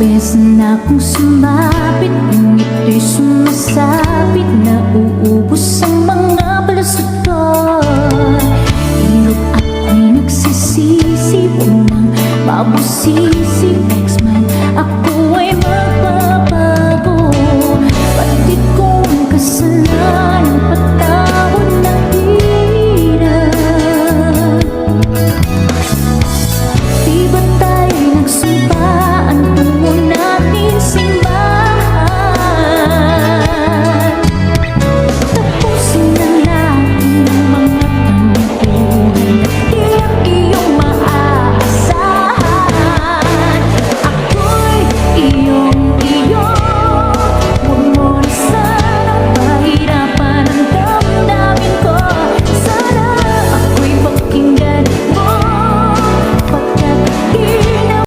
beses na akong sumapit Ngunit ito'y sumasabit Nauubos ang mga palusot ko Pero ako'y nagsisisi Huwag nang mabusisi